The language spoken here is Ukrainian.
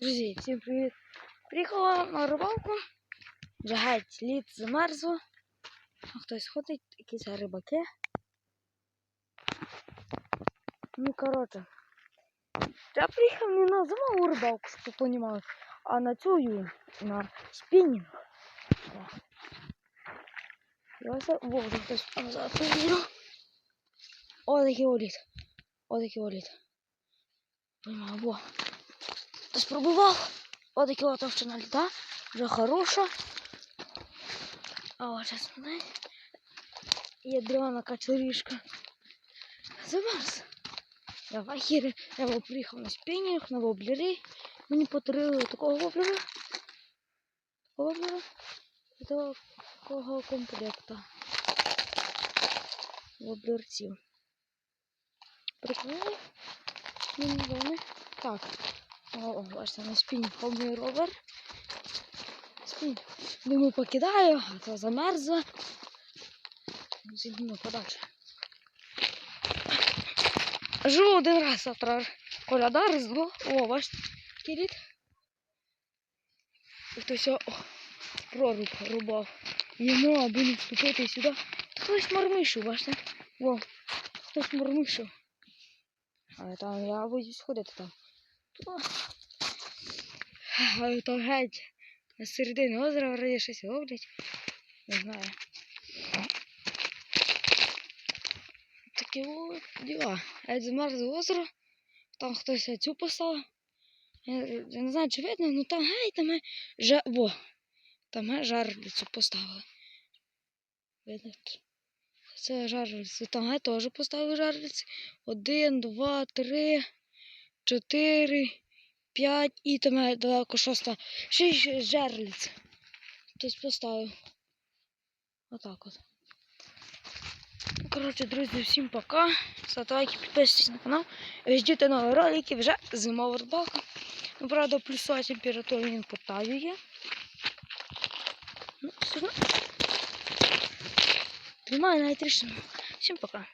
Друзі, всім привіт! Приїхала на рибалку. Вже геть лід замерзло. Хтось ходить, якісь рибаки. Ну, коротше. Я приїхав не на зимову рибалку, щоб ви понімали, а на цю на спінінг. І ось во, вже хтось там зараз. О, такий оліт. О, такий оліт. Поймав, во. Хтось пробував. Такі от товщина льда. Вже хороша. А зараз мене. Є древана качурішка. Замерз. Я в ахірі. Я приїхав на спінінг, на воблери. Мені подарили такого воблера. Такого воблера. І такого комплекта. Воблерців. Прикольно. Мені вони. Так. О, бачите, на спінь повний ровер. Спінь. Думаю, покидаю, а то замерзла. Зійдемо подальше. Живу один раз завтра. Коляда, Різдво. О, бачите, кіліт. Хтось о, проруб рубав. Йому, аби не вступити сюди. Хтось мармишив, бачите. О, хтось мармишив. Але там я боюсь ходити там. Але то геть на середині озера вроді щось роблять. Не знаю. Такі от діла. Геть замерзло озеро. Там хтось цю поставив. Я, не знаю, чи видно, але там геть там е, жа... Во. Там жарлицю поставили. Видно? Це жарлицю. Там геть теж поставили жарлиці. Один, два, три, чотири, п'ять і там далеко шоста. Шість жерлиць. Хтось поставив. Отак от. Ну, Коротше, друзі, всім пока. Ставте лайки, підписуйтесь на канал. Ждіть нові ролики, вже зимова рибалка. Ну, правда, плюсова температура він потаює. Ну, все одно. Тримаю навіть. Всім пока.